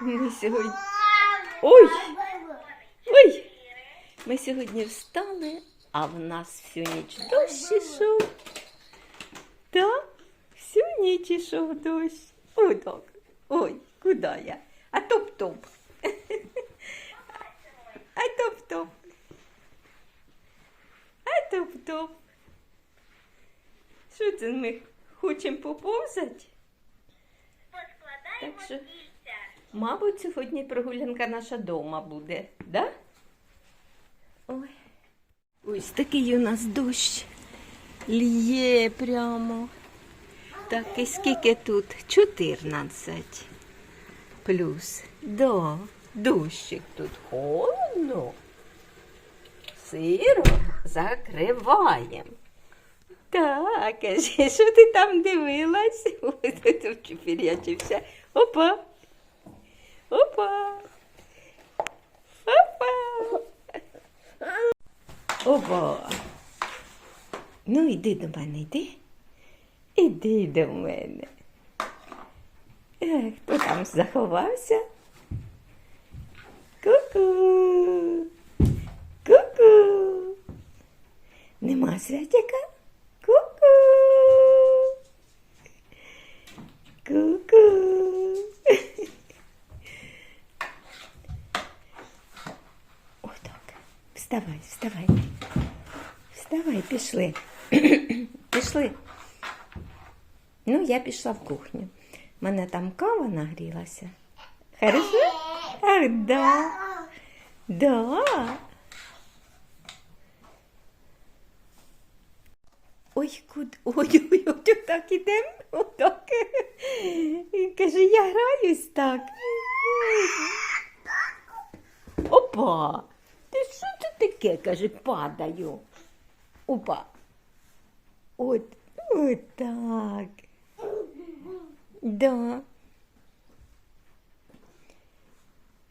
Ми сьогодні. Ой! Ой! Ми сьогодні встали, а в нас всю ніч дощ ішов. Так, всю ніч ішов дощ. Ой, так. Ой, куди я? А топ-топ. А топ-топ. А топ-топ. Що це ми хочемо поповзати? Так що, мабуть, сьогодні прогулянка наша дома буде, да? Ой. Ось такий у нас дощ. Лє прямо. Так, і скільки тут? 14 плюс. Да, дощик тут холодно. Сиро закриваємо. Так, що ти там дивилась? Ой, тут чупірячився. Опа. Опа. Опа. Опа. Ну, іди до мене, йди. Іди до мене. Е, Хто там заховався? Ку-ку. Ку-ку. Нема святяка? Ку-ку. Ку-ку. Ой, так. Вставай, вставай. Вставай, пішли. пішли. Ну, я пішла в кухню. У мене там кава нагрілася. Хорошо? Ах, да. Да. Ой, куди? Ой, ой, ой, так ідемо. Отак. Каже, я граюсь так. Опа! Ти що це таке? каже, падаю. Опа. От, от так. Да.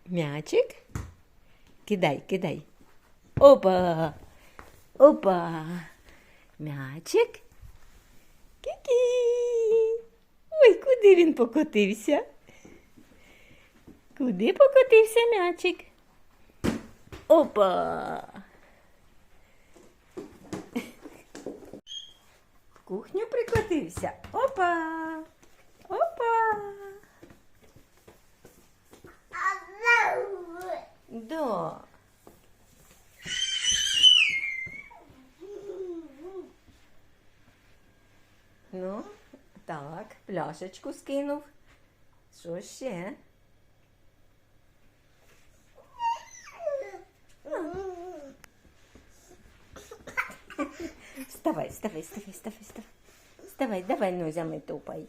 Мячик. Кидай, кидай. Опа. Опа. Мячик. Кі-кі. Ой, куди він покотився? Куди покотився мячик? Опа. В кухню прикотився. Опа. Опа. Да. Ну, так, пляшечку скинув. Що ще? Вставай, вставай, вставай, вставай, вставай. Вставай, давай нозями топай.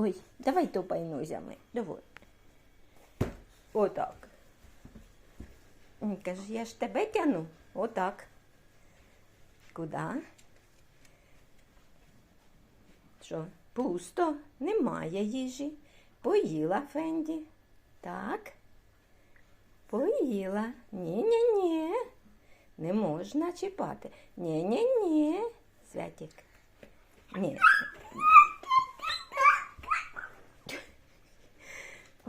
Ой, давай топай нозями. Давай. Отак. Каже, я ж тебе тяну. Отак. Куда? Що? Пусто, немає їжі. Поїла Фенді. Так. Поїла. Ні-ні-ні. Не можна чіпати. Ні-ні-ні. Святик. Ні.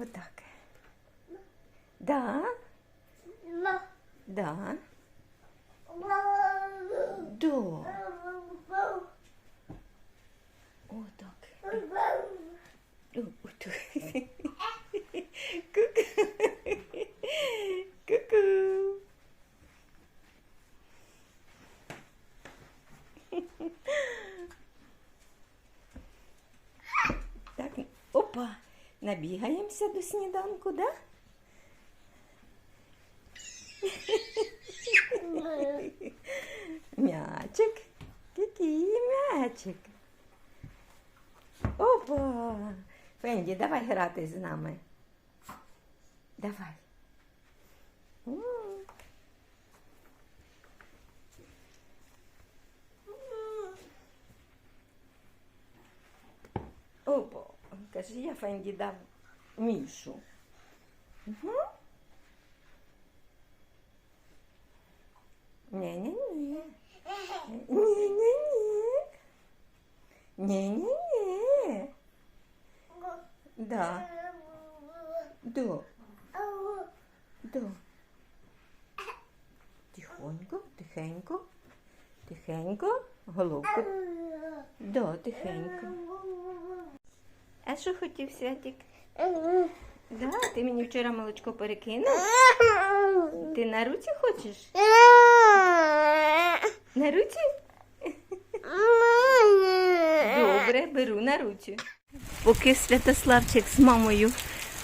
Отак. Да, да, да. Отак. О, отак. Ку-ку. Ку-ку. Так, опа, набігаємося до сніданку, да? Мячик, який мячик. Опа! Фенді, давай грати з нами. Давай. М. Опа, каже, я Фенді дав Мішу. Угу. Ні-ні-ні. Ні-ні-ні. Ні-ні-ні. Да. Да. Да. Тихонько, тихенько, тихенько, головку. Да, тихенько. А що хотів Святик? Да, ти мені вчора молочко перекинув. Ти на руці хочеш? На руці? Добре, беру на руці. Поки Святославчик з мамою,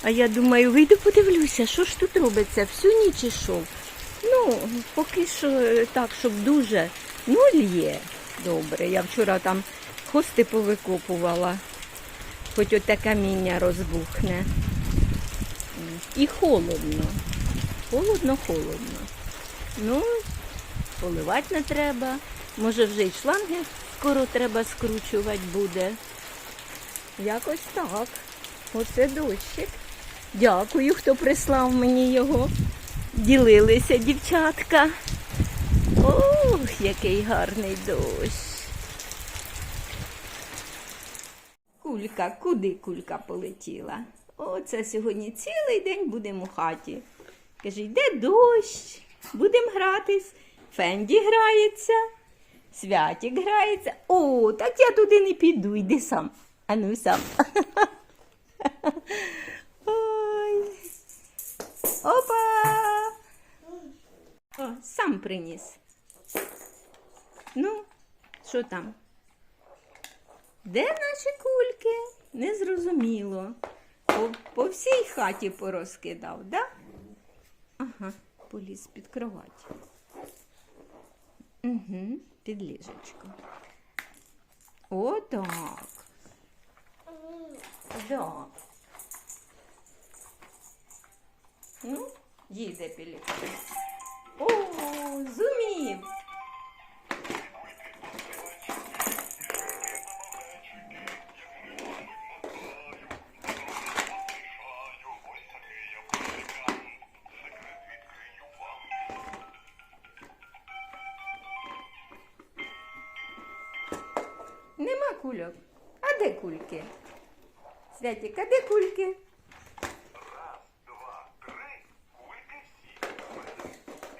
а я думаю, вийду подивлюся, що ж тут робиться, всю ніч ішов. Ну, поки що е, так, щоб дуже нуль є. Добре. Я вчора там хости повикопувала, хоч оте каміння розбухне. І холодно. Холодно, холодно. Ну, поливати не треба. Може вже й шланги скоро треба скручувати буде. Якось так. Оце дощик. Дякую, хто прислав мені його. Ділилися дівчатка. Ох, який гарний дощ. Кулька, куди кулька полетіла? Оце сьогодні цілий день будемо у хаті. Каже, йде дощ, будемо гратись. Фенді грається, Святік грається. О, так я туди не піду, йди сам. Ану сам. Ой. Опа! О, сам приніс. Ну, що там? Де наші кульки? Незрозуміло. По, по всій хаті порозкидав, да? Ага, поліз під кровать. Угу, під ліжечко. Отак. Да. Ну, їде пілікан. О, зумів. Кульок. А де кульки? Святік, а де кульки? Раз, два, три, кульки всі.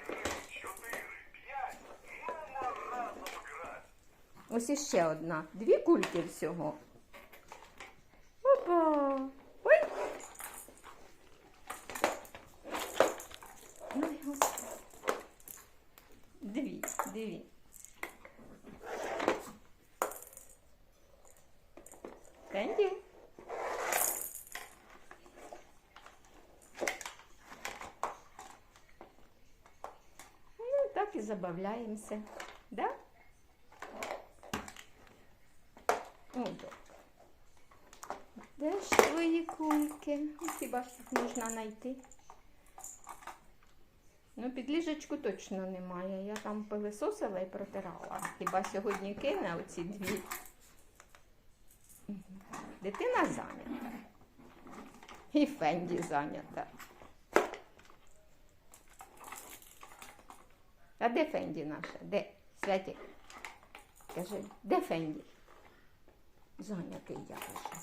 Три, чотири, п'ять. Мама разом грати. Ось іще одна. Дві кульки всього. Опа. Ой. Ой, господи. Дві, дві. Кенді. Ну, так і забавляємося. Да? Ну. Де ж твої кульки? Ну, Хіба тут можна знайти? Ну, під точно немає. Я там пилисосила і протирала. Хіба сьогодні кине оці дві. Дитина зайнята. І Фенді зайнята. А де Фенді наша? Де? Святік? Каже, де Фенді? Зайнятий я вже.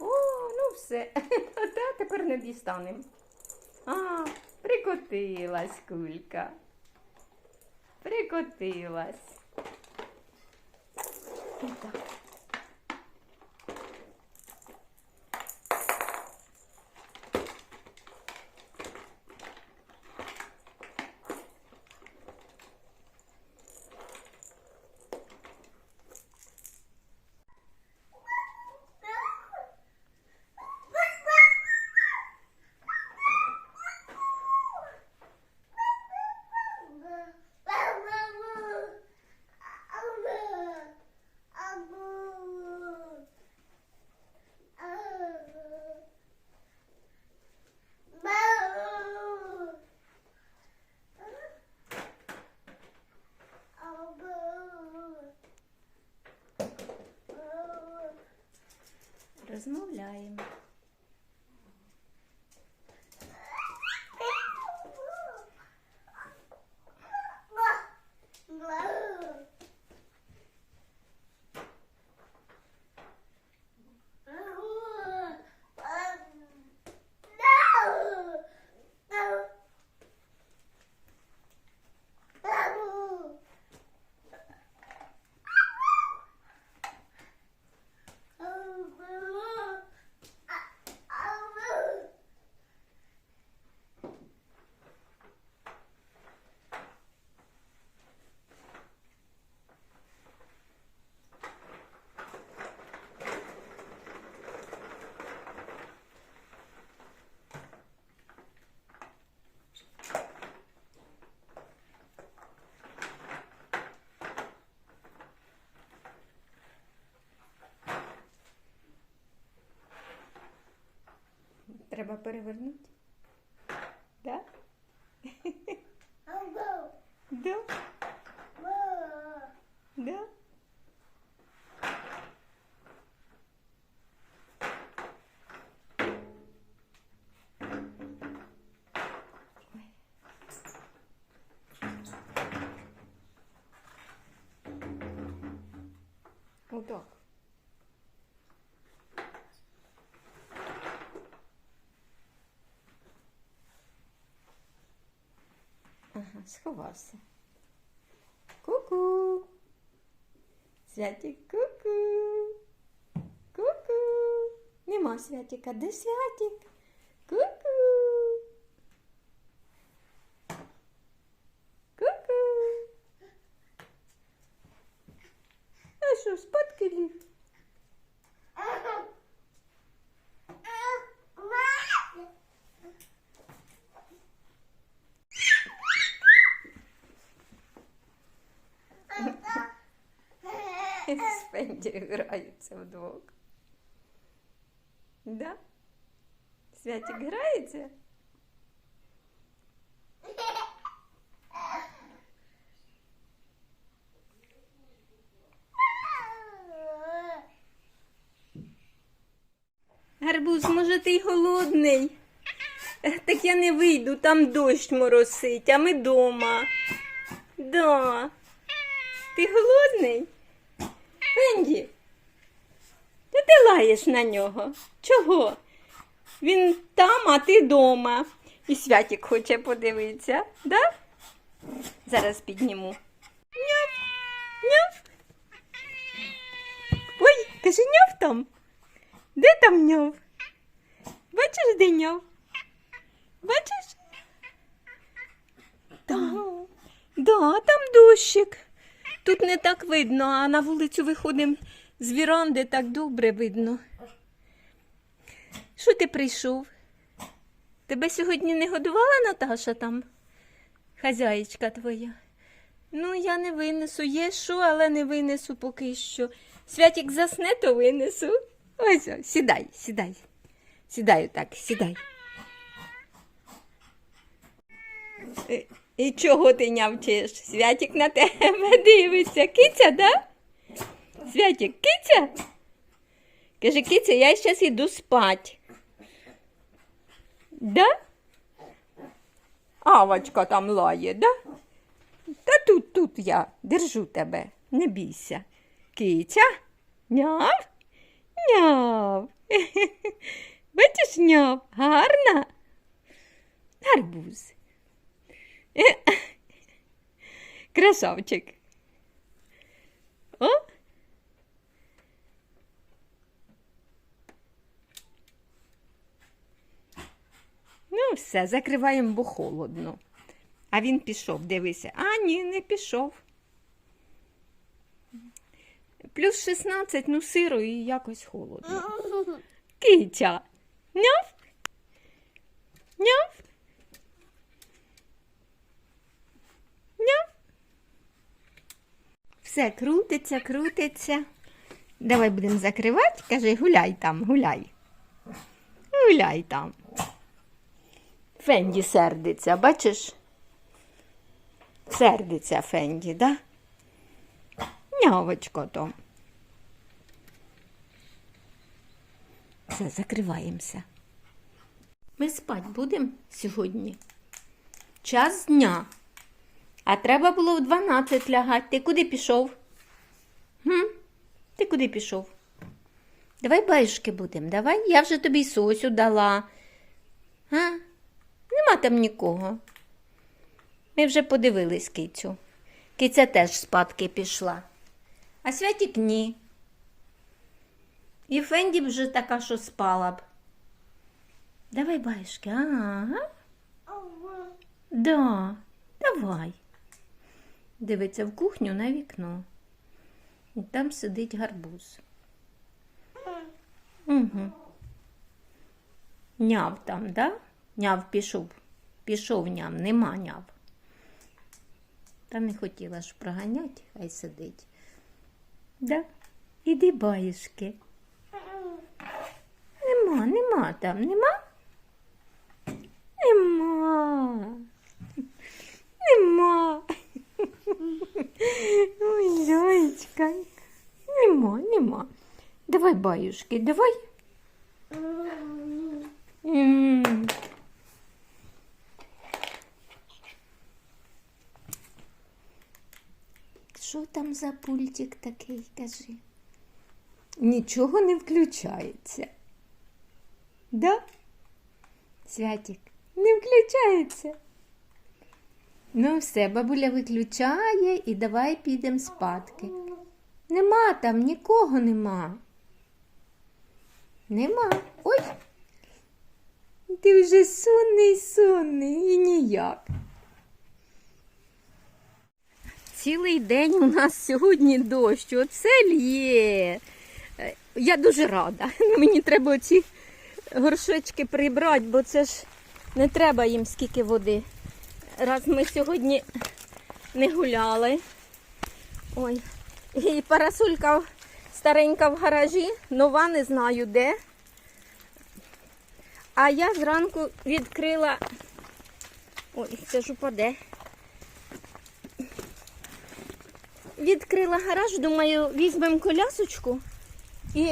О, ну все. Та тепер не дістанемо. А, прикотилась кулька. Прикотилась. І так. Розмовляємо. Треба перевернути. Да? Да? Да? Отак. Ага, сховався. Ку-ку. Святик, ку-ку. Ку-ку. Нема святика. Де святик? Ку-ку. Ку-ку. А що, спадки ліг? З Фенді граються вдвох. Да? Святик грається? Гарбуз, може ти й голодний? Так я не вийду, там дощ моросить, а ми дома. Да. Ти голодний? Фенді, та ти лаєш на нього. Чого? Він там, а ти дома. І святик хоче подивитися, да? Зараз підніму. Няв, няв. Ой, каже, няв там. Де там няв? Бачиш, де няв? Бачиш? Да. Да, там дощик. Тут не так видно, а на вулицю виходимо з віранди, так добре видно. Що ти прийшов? Тебе сьогодні не годувала Наташа там? Хазяєчка твоя. Ну, я не винесу. Є що, але не винесу поки що. Святік засне, то винесу. Ось, сідай, сідай. Сідай так, сідай. Е, І чого ти нявчиш? Святік на тебе дивиться. Киця, да? Святік, киця? Каже, киця, я зараз іду спать. Да? Авочка там лає, да? Та тут, тут я держу тебе, не бійся. Киця? Няв? Няв. Бачиш, няв, гарна? Гарбуз. Красавчик. О? Ну, все, закриваємо, бо холодно. А він пішов, дивися. А, ні, не пішов. Плюс 16, ну сиро і якось холодно. Китя. Няв? Няв? Няв? Все крутиться, крутиться. Давай будемо закривати. Каже, гуляй там, гуляй. Гуляй там. Фенді сердиться, бачиш? Сердиться Фенді, да? Нявочко то. Все, закриваємося. Ми спать будемо сьогодні. Час дня. А треба було в 12 лягати. Ти куди пішов? Хм? Ти куди пішов? Давай баюшки будемо, давай. Я вже тобі сосю дала. А? Нема там нікого. Ми вже подивились кицю. Киця теж спадки пішла. А святік ні. І Фенді б вже така, що спала б. Давай баюшки, ага. Да, давай. Дивиться в кухню на вікно. І там сидить гарбуз. Угу. Няв там, да? Няв пішов. Пішов ням, нема няв. Та не хотіла ж проганять, хай сидить. Да? Іди баюшки. Нема, нема там, нема? Нема. Нема. Ой, зайчка. Нема, нема. Давай баюшки, давай. М -м. Що там за пультик такий, кажи? Нічого не включається. Да? Святик, не включається. Ну, все, бабуля виключає і давай підемо спадки. Нема там, нікого нема. Нема. Ой. Ти вже сонний, сонний і ніяк. Цілий день у нас сьогодні дощ, оце лє. Я дуже рада. Мені треба оці горшечки прибрати, бо це ж не треба їм скільки води. Раз ми сьогодні не гуляли. Ой. І парасолька старенька в гаражі, нова не знаю де. А я зранку відкрила. Ой, це ж упаде. Відкрила гараж, думаю, візьмемо колясочку і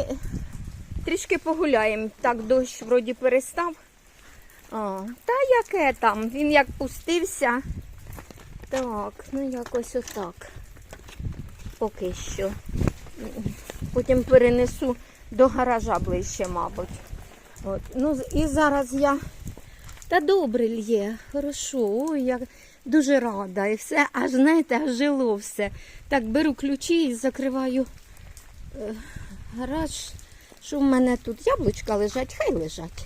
трішки погуляємо. Так, дощ вроді перестав. А, та яке там? Він як пустився. Так, ну якось отак. Поки що. Потім перенесу до гаража ближче, мабуть. От. Ну, і зараз я. Та добре лє, хорошо. Ой, я дуже рада. І все, аж знаєте, аж жило все. Так, беру ключі і закриваю е, гараж. Що в мене тут? Яблучка лежать, хай лежать.